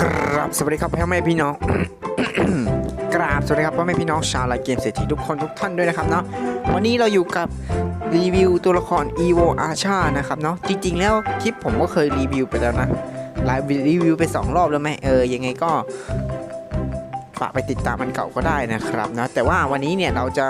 ครับสวัสดีครับพ่อแม่พี่น้อง กราบสวัสดีครับพ่อแม่พี่น้องชาวไลน์เกมเศรษฐีทุกคนทุกท่านด้วยนะครับเนาะวันนี้เราอยู่กับรีวิวตัวละคร EVO Archer นะครับเนาะจริง ๆ แล้วคลิปผมก็เคยรีวิวไปแล้วนะหลายรีวิวไป 2 รอบแล้วไหมเออยังไงก็ ฝากไปติดตามมันเก่าก็ได้นะครับนะแต่ว่าวันนี้เนี่ยเราจะ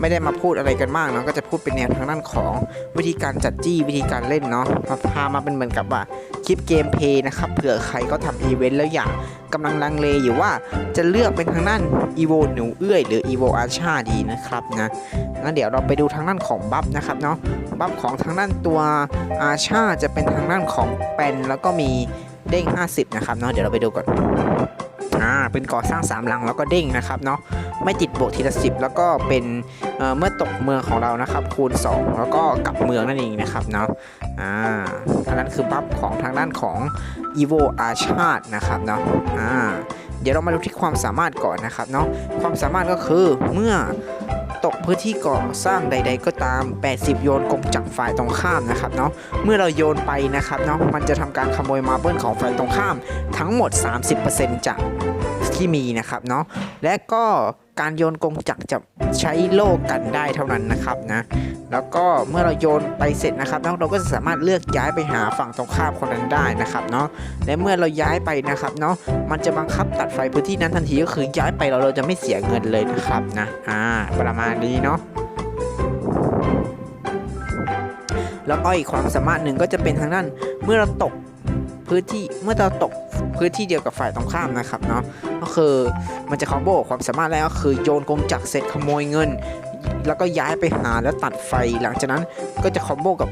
ไม่ได้มาพูดอะไรกันมากเนาะก็จะพูดเป็นแนวทางด้านของวิธีการจัดจี้วิธีการเล่นเนาะมาพามาเป็นเหมือนกับว่าคลิปเกมเพย์นะครับเผื่อใครก็ทำอีเวนต์แล้วอยากกำลังลังเลอยู่ว่าจะเลือกเป็นทางด้าน EVO หนูเอื้อยหรือ EVO อาชาดีนะครับนะงั้นเดี๋ยวเราไปดูทางด้านของบัฟนะครับเนาะบัฟของทางด้านตัวอาชาจะเป็นทางด้านของแปนแล้วก็มีเด้ง 50 นะครับเนาะเดี๋ยวเราไปดูก่อน อ่าเป็นก่อสร้างสามหลังแล้วก็เด้งนะครับเนาะไม่ติดโบกทีละสิบแล้วก็เป็นเเมื่อตกเมืองของเรานะครับ คูณ 2 แล้วก็กลับเมืองนั่นเองนะครับเนาะอ่าอันนั้นคือบัฟของทางด้านของ EVO อาชาตนะครับเนาะอ่าเดี๋ยวเรามาดูที่ความสามารถก่อนนะครับเนาะความสามารถก็คือเมื่อตกพื้นที่ก่อสร้างใด ๆ ก็ตาม 80 โยนกงจากฝ่ายตรงข้ามนะครับเนาะเมื่อเราโยนไปนะครับเนาะมันจะทำการขโมยมาเบิลของฝ่ายตรงข้ามทั้งหมด 30%จาก ที่มีนะครับเนาะและก็การโยนกงจักรจะใช้โล่กันได้เท่านั้นนะครับนะแล้วก็เมื่อเราโยนไปเสร็จนะครับเนาะเราก็จะสามารถเลือกย้ายไปหาฝั่งตรงข้ามคนนั้นได้นะครับเนาะและเมื่อเราย้ายไปนะครับเนาะมันจะบังคับตัดไฟพื้นที่นั้นทันทีก็คือย้ายไปเราเราจะไม่เสียเงินเลยนะครับนะอ่าประมาณนี้เนาะแล้วก็อีกความสามารถหนึ่งก็จะเป็นทางด้านเมื่อเราตกพื้นที่เมื่อเราตก พื้นที่เดียวกับฝ่ายตรงข้ามนะครับเนาะก็คือมันจะคอมโบความสามารถแรกก็คือโยนกงจักรเสร็จขโมยเงิน แล้วก็ย้ายไปหาแล้วตัดไฟหลังจากนั้นก็จะคอมโบกับ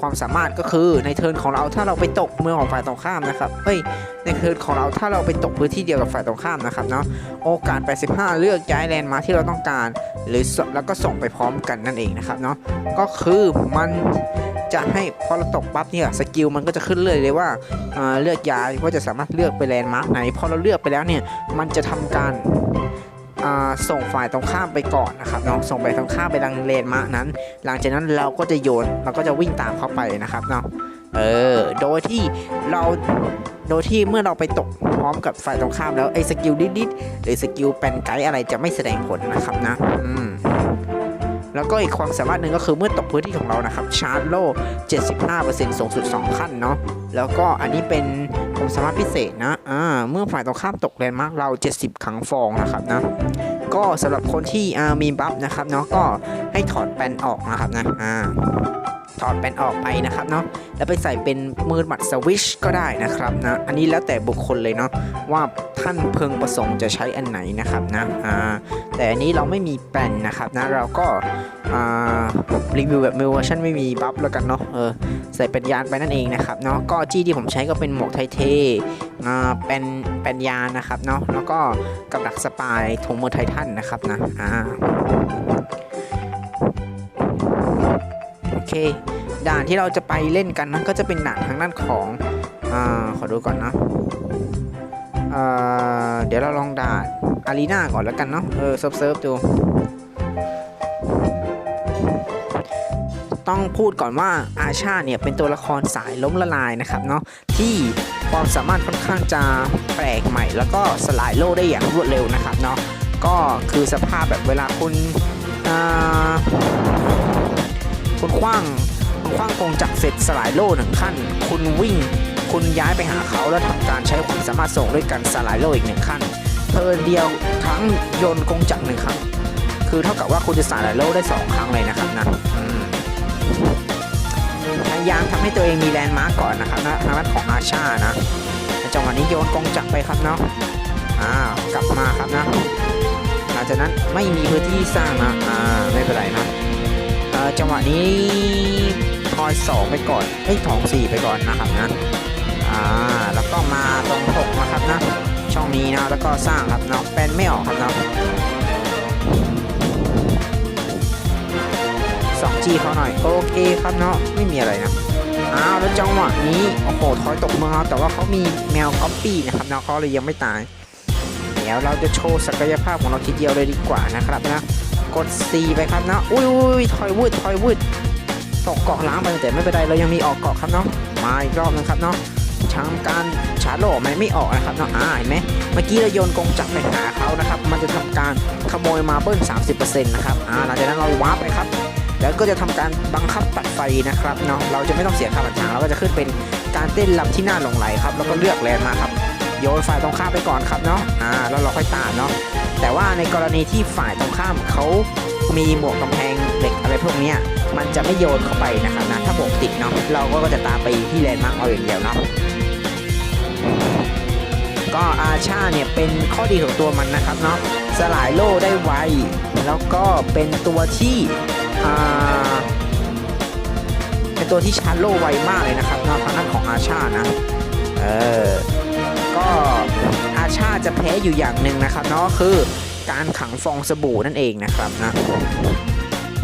ความสามารถก็คือในเทิร์นของเราถ้าเราไปตกเมืองของฝ่ายตรงข้ามนะครับเฮ้ยในเทิร์นของเราถ้าเราไปตกพื้นที่เดียวกับฝ่ายตรงข้ามนะครับเนาะโอกาส 85 เลือกย้ายแลนด์มาที่เราต้องการ หรือแล้วก็ส่งไปพร้อมกันนั่นเองนะครับเนาะก็คือมัน จะให้พอเราตกปั๊บเนี่ยสกิลมันก็จะขึ้นเลยเลยว่าอ่าเลือกย้ายว่าจะสามารถเลือกไปแลนด์มาร์คไหนพอเราเลือกไปแล้วเนี่ยมันจะทำการาส่งฝ่ายตรงข้ามไปก่อนนะครับเนาะส่งไปตรงข้ามไปดังเลนมาร์กนั้น หลังจากนั้นเราก็จะโยนเราก็จะวิ่งตามเข้าไปนะครับเนาะเออโดยที่เราโดยที่เมื่อเราไปตกพร้อมกับฝ่ายตรงข้ามแล้วไอ้สกิลดิดๆหรือสกิลเป็นไกด์อะไรจะไม่แสดงผลนะครับนะอืม แล้วก็อีกความสามารถหนึ่งก็คือเมื่อตกพื้นที่ของเรานะครับชาร์จโล่ 75%สูงสุด 2 ขั้นเนาะแล้วก็อันนี้เป็นความสามารถพิเศษนะอ่าเมื่อฝ่ายตรงข้ามตกแลนด์มาร์กเรา 70 ครั้งฟองนะครับนะก็สำหรับคนที่อ่ามีบัฟนะครับเนาะก็ให้ถอดแปนออกนะครับนะอ่า ถอดแปนออกไปนะครับเนาะแล้วไปใส่เป็นมือหมัดสวิชก็ได้นะครับนะอันนี้แล้วแต่บุคคลเลยเนาะว่าท่านเพึงประสงค์จะใช้อันไหนนะครับนะอ่าแต่อันนี้เราไม่มีแปนนะครับนะเราก็อ่ารีวิวแบบเวอร์ชันไม่มีบัฟแล้วกันเนาะเออใส่เป็นยานไปนั่นเองนะครับเนาะก็จี้ที่ผมใช้ก็เป็นหมวกไทเทอ่าเป็นเป็นยานนะครับเนาะแล้วก็กับดักสปายทงมือไททันนะครับนะอ่า เค ด่านที่เราจะไปเล่นกันนั้นก็จะเป็นด่านทางด้านของอ่าขอดูก่อนนะเเดี๋ยวเราลองด่านอารีนาก่อนแล้วกันเนาะ เออเซิร์ฟเซิร์ฟดู ต้องพูดก่อนว่าอาชาเนี่ยเป็นตัวละครสายล้มละลายนะครับเนาะที่ความสามารถค่อนข้างจะแปลกใหม่ แล้วก็สลายโลกได้อย่างรวดเร็วนะครับเนาะ ก็คือสภาพแบบเวลาคุณอ่า คุณคว้างคุณคว้างกงจักรเสร็จสลายโลกหนึ่งขั้น คุณวิ่ง คุณย้ายไปหาเขาแล้วทำการใช้ความสามารถส่งด้วยกันสลายโลกอีกหนึ่งขั้นเทิร์นเดียวทั้งโยนกงจักรหนึ่งครั้งคือเท่ากับว่าคุณจะสลายโลกได้สองครั้งเลยนะครับนะพยายามทำให้ตัวเองมีแลนด์มาร์กก่อนนะครับนะทางด้านของอาชานะจังหวะนี้โยนกงจักรไปครับเนาะอ้ากลับมาครับนะหลังจากนั้นไม่มีพื้นที่สร้างนะอ่าไม่เป็นไรนะ อจังหวะนี้ทอยสองไปก่อนเอ้ยทองสี่ไปก่อนนะครับนะอ่าแล้วก็มาตรงหกนะครับนะช่องนี้นะแล้วก็สร้างครับเนาะเป็นไม่ออกครับเนาะสองจีเขาหน่อยโอเคครับเนาะไม่มีอะไรนะอ้าวแล้วจังหวะนี้โอ้โหถอยตกเมืองเราแต่ว่าเขามีแมวก๊อปปี้นะครับเนาะเขาเลยยังไม่ตายเดี๋ยวเราจะโชว์ศักยภาพของเราทีเดียวเลยดีกว่านะครับนะ กด C ไปครับนะอุ้ยอุ้ยถอยวืดถอยวืดตกเกาะล้างไปแต่ไม่เป็นไรเรายังมีออกเกาะครับเนาะมาอีกรอบนึงครับเนาะทำการชาร์จโลมันไม่ออกนะครับเนาะอ่าเห็นไหมเมื่อกี้เราโยนกงจักรไปหาเขานะครับ มันจะทำการขโมยมาเบิ้ล30%นะครับอ่าหลังจากนั้นเราวาร์ปไปครับ แล้วก็จะทำการบังคับตัดไฟนะครับเนาะเราจะไม่ต้องเสียค่าผ่านทางเราก็จะขึ้นเป็นการเต้นลำที่น่าหลงไหลครับแล้วก็เลือกแลนด์มาครับ โยนฝ่ายตรงข้ามไปก่อนครับเนาะอ่าแล้วเราค่อยตามเนาะแต่ว่าในกรณีที่ฝ่ายตรงข้ามเขามีหมวกกำแพงเหล็กอะไรพวกนี้มันจะไม่โยนเข้าไปนะครับนะถ้าหมวกติดเนาะเราก็จะตามไปที่แลนด์มาร์กเอาอย่างเดียวเนาะก็อาชาเนี่ยเป็นข้อดีของตัวมันนะครับเนาะสลายโล่ได้ไวแล้วก็เป็นตัวที่อ่าเป็นตัวที่ชาร์โล่ไวมากเลยนะครับเนอกทางด้านของอาชานะเออ ก็อาชาจะแพ้อยู่อย่างหนึ่งนะครับเนาะคือการขังฟองสบู่นั่นเองนะครับนะ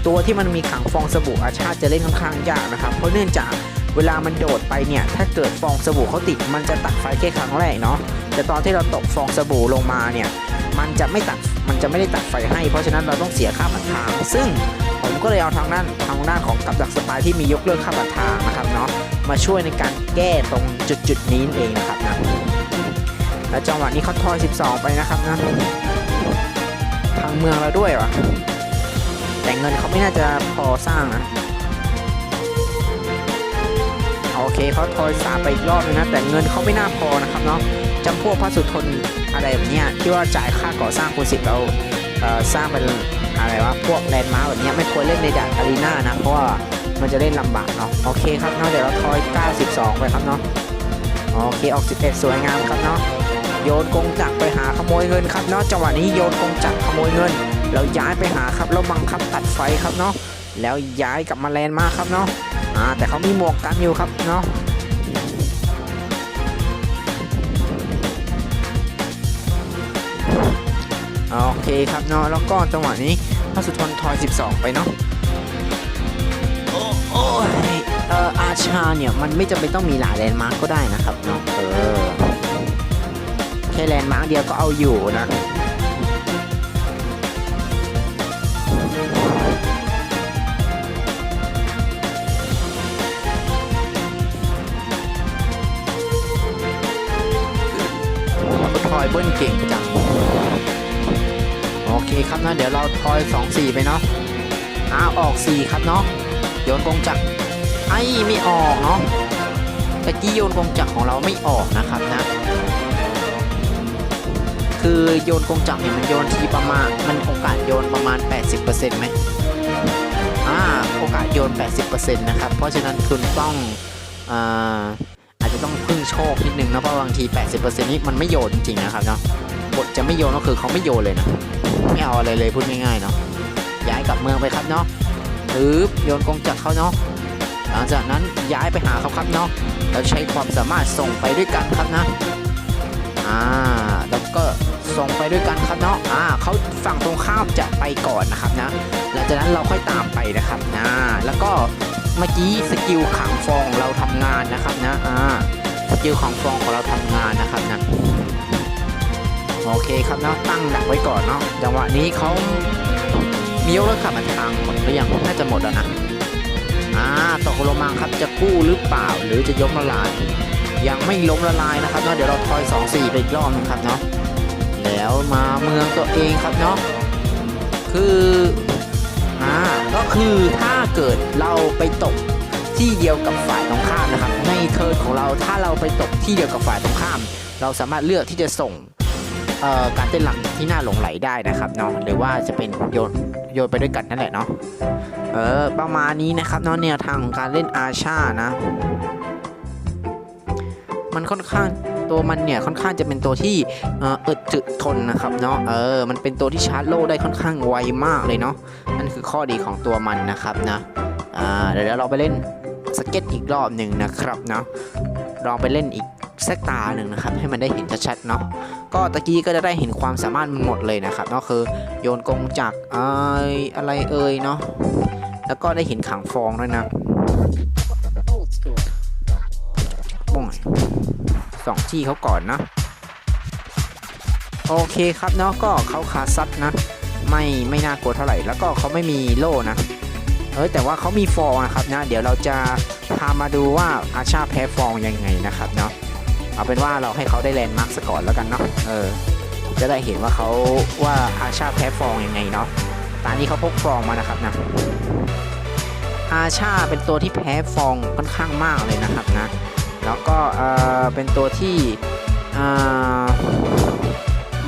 ตัวที่มันมีขังฟองสบู่อาชาจะเล่นค่อนข้างยากนะครับ เพราะเนื่องจากเวลามันโดดไปเนี่ย ถ้าเกิดฟองสบู่เขาติด มันจะตัดไฟแค่ครั้งแรกเนาะแต่ตอนที่เราตกฟองสบู่ลงมาเนี่ย มันจะไม่ตัดมันจะไม่ได้ตัดไฟให้ เพราะฉะนั้นเราต้องเสียค่าผ่านทาง ซึ่งผมก็เลยเอาทางด้านทางด้านของกับดักสปายที่มียกเลิกค่าผ่านทางนะครับเนาะมาช่วยในการแก้ตรงจุดจุดๆนี้เองนะครับนะ และจังหวะนี้เขาทอย 12 ไปนะครับนะทางเมืองเราด้วยวะแต่เงินเขาไม่น่าจะพอสร้างนะโอเคเขาทอยสามไปอีกรอบนึงนะ แต่เงินเขาไม่น่าพอนะครับเนาะจำพวกพระสุทนอะไรแบบเนี้ยที่ว่าจ่ายค่าก่อสร้างคูณสิบเราเสร้างเป็นอะไรวะพวกแลนด์มาร์คแบบเนี้ยไม่ควรเล่นในด่านอารีนานะเพราะว่ามันจะเล่นลำบากเนาะโอเคครับเนาะเดี๋ยวเราทอย 92 ไปครับเนาะโอเคออก 11 สวยงามครับเนาะ โยนกงจักรไปหาขโมยเงินครับเนาะจังหวะนี้โยนกงจักรขโมยเงินเราย้ายไปหาครับแล้วบังคับตัดไฟครับเนาะแล้วย้ายกลับมาแลนด์มาครับเนาะอ่าแต่เขามีหมวกกันอยู่ครับเนาะโอเคครับเนาะแล้วก็จังหวะนี้พระสุทนทอย 12 ไปเนาะโอ้โอ้ยเอออาชาเนี่ย มันไม่จำเป็นต้องมีหลายแลนด์มาร์กก็ได้นะครับเนาะเออ ค่แลนด์มาร์กเดียวก็เอาอยู่นะทอยเบิ้ลเก่งจังโอเคครับนะเดี๋ยวเราทอย 2 4 ไปเนาะอ้าวออก 4 ครับเนาะโยนกงจักรไอ้ไม่ออกเนาะตะกี้โยนกงจักรของเราไม่ออกนะครับนะ คือโยนกงจักรเนี่ยมันโยนทีประมาณ มันโอกาสโยนประมาณ 80%ไหมอ่าโอกาสโยน 80%นะครับ เพราะฉะนั้นคุณต้องอ่าอาจจะต้องพึ่งโชคนิดนึงนะ เพราะบางที 80%นี้มันไม่โยนจริงๆนะครับเนาะบทจะไม่โยนก็คือเขาไม่โยนเลยนะไม่เอาอะไรเลยพูดง่ายๆเนาะย้ายกลับเมืองไปครับเนาะปึ๊บโยนกงจักรเขาเนาะหลังจากนั้นย้ายไปหาเขาครับเนาะแล้วใช้ความสามารถส่งไปด้วยกันครับนะอ่าแล้วก็ ส่งไปด้วยกันครับเนาะอ่าเขาฝั่งตรงข้ามจะไปก่อนนะครับนะหลังจากนั้นเราค่อยตามไปนะครับนะแล้วก็เมื่อกี้สกิลขังฟองเราทำงานนะครับนะอ่าสกิลขังฟองของเราทำงานนะครับนะโอเคครับเนาะตั้งดักไว้ก่อนเนาะจังหวะนี้เขามียกเลิกขับมันทางหมดหรือยังน่าจะหมดแล้วนะอ่าตกลงมาครับจะกู้หรือเปล่าหรือจะยกละลายยังไม่ล้มละลายนะครับเนาะเดี๋ยวเราทอย 2 4ไปอีกรอบนึงครับเนาะ แล้วมาเมืองตัวเองครับเนาะคืออ่าก็คือถ้าเกิดเราไปตกที่เดียวกับฝ่ายตรงข้ามนะครับ ในเทิร์นของเราถ้าเราไปตกที่เดียวกับฝ่ายตรงข้าม เราสามารถเลือกที่จะส่งเอ่อการเต้นรำที่น่าหลงไหลได้นะครับเนาะหรือว่าจะเป็นโยนโยนไปด้วยกันนั่นแหละเนาะเออประมาณนี้นะครับเนาะแนวทางของการเล่นอาชานะ มันค่อนข้าง ตัวมันเนี่ยค่อนข้างจะเป็นตัวที่เอ่ออึดจึทนนะครับเนาะเออมันเป็นตัวที่ชาร์จโล่ได้ค่อนข้างไวมากเลยเนาะนั่นคือข้อดีของตัวมันนะครับนะอ่าเดี๋ยวเราไปเล่นสเก็ตอีกรอบหนึ่งนะครับเนาะลองไปเล่นอีกสักตาหนึ่งนะครับให้มันได้เห็นชัดๆเนาะก็ตะกี้ก็จะได้เห็นความสามารถมันหมดเลยนะครับก็คือโยนกงจักออะไรเอ่ยเนาะแล้วก็ได้เห็นขังฟองด้วยนะ งสองที่เขาก่อนนะโอเคครับเนาะก็เขาคาซัดนะ ไม่ไม่น่ากลัวเท่าไหร่ แล้วก็เขาไม่มีโล่นะเออแต่ว่าเขามีฟองนะครับนะ เดี๋ยวเราจะพามาดูว่าอาชาแพ้ฟองยังไงนะครับเนาะเอาเป็นว่าเราให้เขาได้แลนด์มาร์กก่อนแล้วกันเนาะเออจะได้เห็นว่าเขาว่าอาชาแพ้ฟองยังไงเนาะตอนนี้เขาพกฟองมานะครับนะอาชาเป็นตัวที่แพ้ฟองค่อนข้างมากเลยนะครับนะ แล้วก็เป็นตัวที่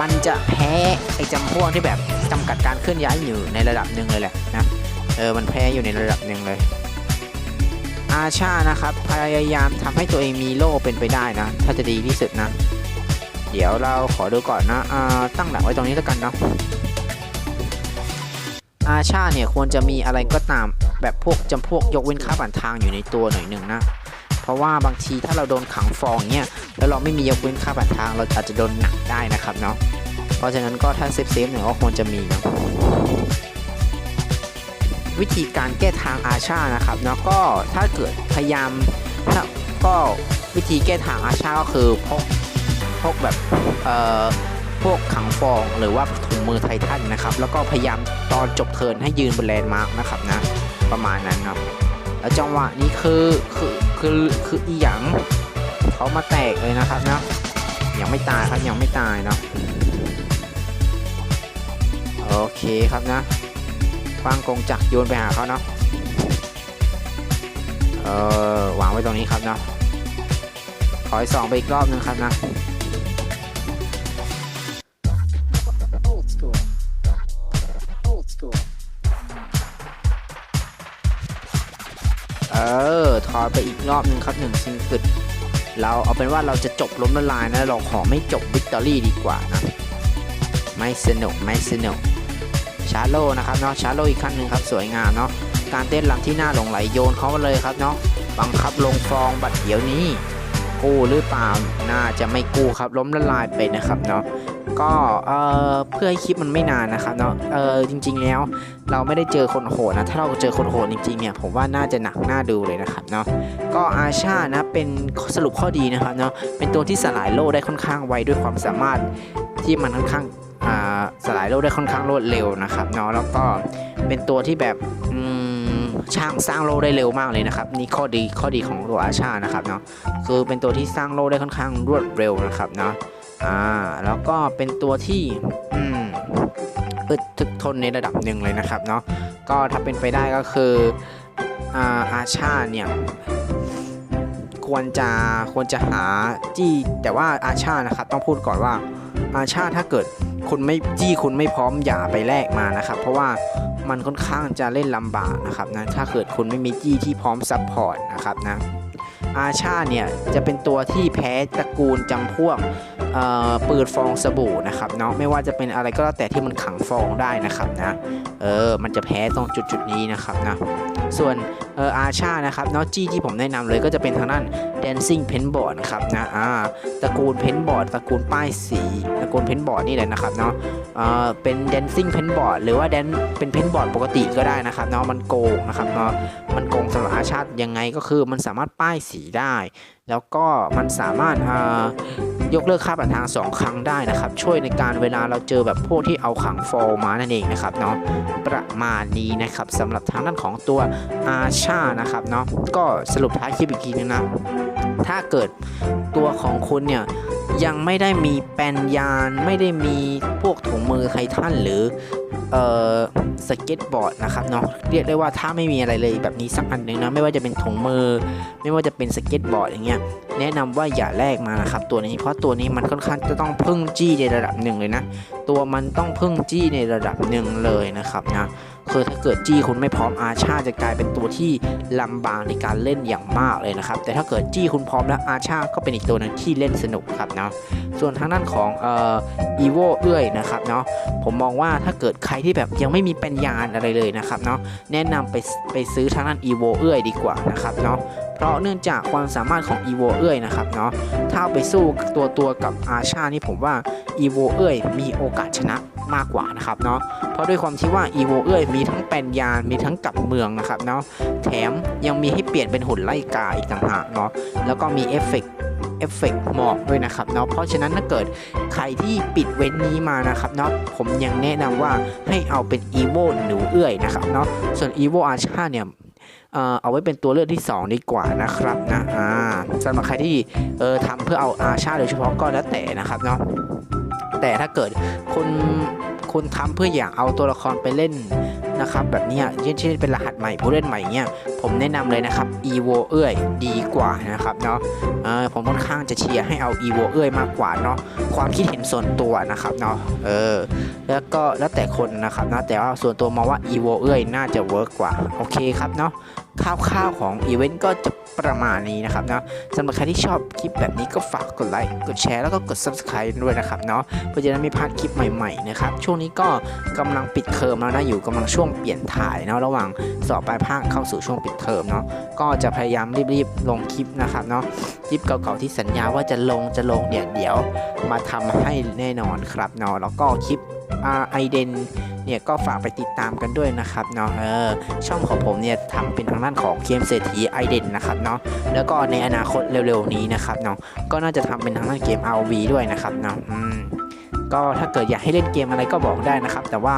มันจะแพ้ไอ้จำพวกที่แบบจำกัดการเคลื่อนย้ายอยู่ในระดับหนึ่งเลยแหละนะเออมันแพ้อยู่ในระดับหนึ่งเลย อาชานะครับพยายามทำให้ตัวเองมีโล่เป็นไปได้นะ ถ้าจะดีที่สุดนะ เดี๋ยวเราขอดูก่อนนะตั้งหลักไว้ตรงนี้แล้วกันเนาะอาชาเนี่ยควรจะมีอะไรก็ตามแบบพวกจำพวกยกเว้นค่าผ่านทางอยู่ในตัวหน่อยหนึ่งนะ ราะว่าบางทีถ้าเราโดนขังฟองเนี่ยแล้วเราไม่มียกเว้นค่าผ่านทาง เราอาจจะโดนหนักได้นะครับเนาะเพราะฉะนั้นก็ถ้าเซฟเซฟๆหน่อยก็ควรจะมีเนาะวิธีการแก้ทางอาชานะครับเนาะก็ถ้าเกิดพยายามถ้าก็วิธีแก้ทางอาชาก็คือพกพกแบบเอ่อพวกขังฟองหรือว่าถุงมือไททันนะครับ แล้วก็พยายามตอนจบเทินให้ยืนบนแลนด์มาร์กนะครับนะประมาณนั้นเนาะแล้วจังหวะนี้คือคือ คือคืออีหยังเขามาแตกเลยนะครับเนาะยังไม่ตายครับยังไม่ตายเนาะโอเคครับนะฟางกงจักรโยนไปหาเขาเนาะเออวางไว้ตรงนี้ครับเนาะขอยสองไปอีกรอบนึงครับนะ ไปอีกรอบนึงครับหนึ่งซิงกึดเราเอาเป็นว่าเราจะจบล้มละลายนะเราขอไม่จบวิกตอรี่ดีกว่านะไม่สนุกไม่สนุกชาร์โลนะครับเนาะชาร์โลอีกขั้นหนึ่งครับสวยงามเนาะการเต้นรำที่หน่าหลงไหลโยนเขามาเลยครับเนาะบังคับลงฟองบัดเดี๋ยวนี้กู้หรือเปล่าน่าจะไม่กู้ครับล้มละลายไปนะครับเนาะ ก็เอ่อเพื่อให้คลิปมันไม่นานนะครับเนาะเออจริง ๆ แล้ว เราไม่ได้เจอคนโหดนะถ้าเราเจอคนโหดจริงๆเนี่ยผมว่าน่าจะหนักหน่าดูเลยนะครับเนาะก็อาชานะเป็นสรุปข้อดีนะครับเนาะเป็นตัวที่สลายโล่ได้ค่อนข้างไวด้วยความสามารถที่มันค่อนข้างสลายโล่ได้ค่อนข้างรวดเร็วนะครับเนาะแล้วก็เป็นตัวที่แบบช่างสร้างโล่ได้เร็วมากเลยนะครับ นี่ข้อดีข้อดีของตัวอาชานะครับเนาะคือเป็นตัวที่สร้างโล่ได้ค่อนข้างรวดเร็วนะครับเนาะ อ่าแล้วก็เป็นตัวที่อืมอึดทึกทนในระดับหนึ่งเลยนะครับเนาะก็ถ้าเป็นไปได้ก็คืออ่าอาชาเนี่ยควรจะควรจะหาจี้แต่ว่าอาชานะครับต้องพูดก่อนว่าอาชาถ้าเกิดคุณไม่จี้คุณไม่พร้อมอย่าไปแลกมานะครับ เพราะว่ามันค่อนข้างจะเล่นลำบากนะครับนะถ้าเกิดคุณไม่มีจี้ที่พร้อมซัพพอร์ตนะครับนะอาชาเนี่ยจะเป็นตัวที่แพ้ตระกูลจำพวก ปืนฟองสบู่นะครับเนาะไม่ว่าจะเป็นอะไรก็แล้วแต่ที่มันขังฟองได้นะครับนะเออมันจะแพ้ตรงจุดจุดนี้นะครับนะส่วนเอออาชานะครับเนาะจี้ที่ผมแนะนำเลยก็จะเป็นทางด้าน Dancing Paintboard นะครับนะอ่าตระกูล Paintboard ตระกูลป้ายสีตระกูล Paintboard นี่แหละนะครับเนาะเอ่าเป็น Dancing Paintboard หรือว่า Dan เป็น Paintboard ปกติก็ได้นะครับเนาะมันโกงนะครับเนาะมันโกงสำหรับอาชายังไงก็คือมันสามารถป้ายสีได้ แล้วก็มันสามารถอ่า ยกเลิกค่าผ่านทาง 2 ครั้งได้นะครับ ช่วยในการเวลาเราเจอแบบพวกที่เอาขังฟอลมานั่นเองนะครับเนาะประมาณนี้นะครับสำหรับทางด้านของตัวอาชานะครับเนาะก็สรุปท้ายคลิปอีกทีนึงนะถ้าเกิดตัวของคุณเนี่ยยังไม่ได้มีแปนยาน ไม่ได้มีพวกถุงมือไททันหรือ เอ่อสเก็ตบอร์ดนะครับเนาะเรียกได้ว่าถ้าไม่มีอะไรเลยแบบนี้สักอันหนึ่งนะไม่ว่าจะเป็นถุงมือ ไม่ว่าจะเป็นสเก็ตบอร์ดอย่างเงี้ยแนะนำว่าอย่าแลกมานะครับตัวนี้เพราะตัวนี้มันค่อนข้างจะต้องพึ่งจี้ในระดับหนึ่งเลยนะ ตัวมันต้องพึ่งจี้ในระดับหนึ่งเลยนะครับนะ คือถ้าเกิดจี้คุณไม่พร้อมอาชาจะกลายเป็นตัวที่ลำบากในการเล่นอย่างมากเลยนะครับ แต่ถ้าเกิดจี้คุณพร้อมแล้วอาชาก็เป็นอีกตัวหนึงที่เล่นสนุกครับเนาะส่วนทางด้านของเอ่ออีโวเอื้อยนะครับเนาะผมมองว่าถ้าเกิดใครที่แบบยังไม่มีปัญญาอะไรเลยนะครับเนาะแนะนำไปไปซื้อทางด้านอีโวเอื้อยดีกว่านะครับเนาะเพราะเนื่องจากความสามารถของอีโวเอื้อยนะครับเนาะถ้าไปสู้ตัวตัวกับอาชานี่ผมว่าอีโวเอื้อยมีโอกาสชนะ มากกว่านะครับเนาะเพราะด้วยความที่ว่า EVO เอ้ยมีทั้งแปลนยานมีทั้งกลับเมืองนะครับเนาะแถมยังมีให้เปลี่ยนเป็นหุ่นไล่กาอีกต่างหากเนาะแล้วก็มีเอฟเฟกต์เอฟเฟกต์หมอกด้วยนะครับเนาะเพราะฉะนั้นถ้าเกิดใครที่ปิดเว้นนี้มานะครับเนาะผมยังแนะนำว่าให้เอาเป็น EVO หนูเอื้อยนะครับเนาะส่วน EVO อาชาเนี่ยเอ่อเอาไว้เป็นตัวเลือกที่ 2 ดีกว่านะครับนะอ่าสำหรับใครที่เออทำเพื่อเอาอาชาโดยเฉพาะก็แล้วแต่นะครับเนาะ แต่ถ้าเกิดคุณคุณทำเพื่ออยากเอาตัวละครไปเล่นนะครับแบบนี้ยเช่นเช่เป็นรหัสใหม่ผู้เล่นใหม่เนี้ยผมแนะนำเลยนะครับ evo เอ้ยดีกว่านะครับเนาะเออผมค่อนข้างจะเชียร์ให้เอา evo เอ้ยมากกว่าเนาะความคิดเห็นส่วนตัวนะครับเนาะเออแล้วก็แล้วแต่คนนะครับนะแต่ว่าส่วนตัวมองว่า evo เอ้ยน่าจะเวิร์กกว่าโอเคครับเนาะคร่าวๆของอีเวนต์ก็จะ ประมาณนี้นะครับเนาะสำหรับใครที่ชอบคลิปแบบนี้ก็ฝากกดไลค์กดแชร์แล้วก็กด subscribe ด้วยนะครับเนาะเพื่อจะได้ไม่พลาดคลิปใหม่ๆนะครับช่วงนี้ก็กำลังปิดเทอมแล้วนะอยู่กำลังช่วงเปลี่ยนถ่ายเนาะระหว่างสอบปลายภาคเข้าสู่ช่วงปิดเทอมเนาะก็จะพยายามรีบๆลงคลิปนะครับเนาะคลิปเก่าๆที่สัญญาว่าจะลงจะลงเนี่ยเดี๋ยวมาทำให้แน่นอนครับเนาะแล้วก็คลิป ไอเดนเนี่ยก็ฝากไปติดตามกันด้วยนะครับเนาะเออช่องของผมเนี่ยทำเป็นทางด้านของเกมเศรษฐีไอเดนนะครับเนาะแล้วก็ในอนาคตเร็วๆนี้นะครับเนาะก็น่าจะทำเป็นทางด้านเกม RV ด้วยนะครับเนาะอืมก็ถ้าเกิดอยากให้เล่นเกมอะไรก็บอกได้นะครับ แต่ว่า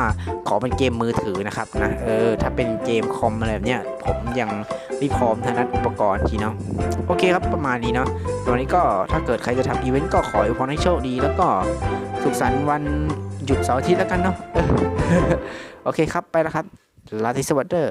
ขอเป็นเกมมือถือนะครับนะเออถ้าเป็นเกมคอมอะไรแบบเนี้ยผมยังไม่พร้อมทางด้านอุปกรณ์ทีเนาะโอเคครับประมาณนี้เนาะตอนนี้ก็ถ้าเกิดใครจะทำอีเวนต์ก็ขออวยพรให้โชคดี แล้วก็สุขสันต์วัน หยุดเสาร์อาทิตย์แล้วกันเนาะโอเคครับไปแล้วครับลาทิสวัสดี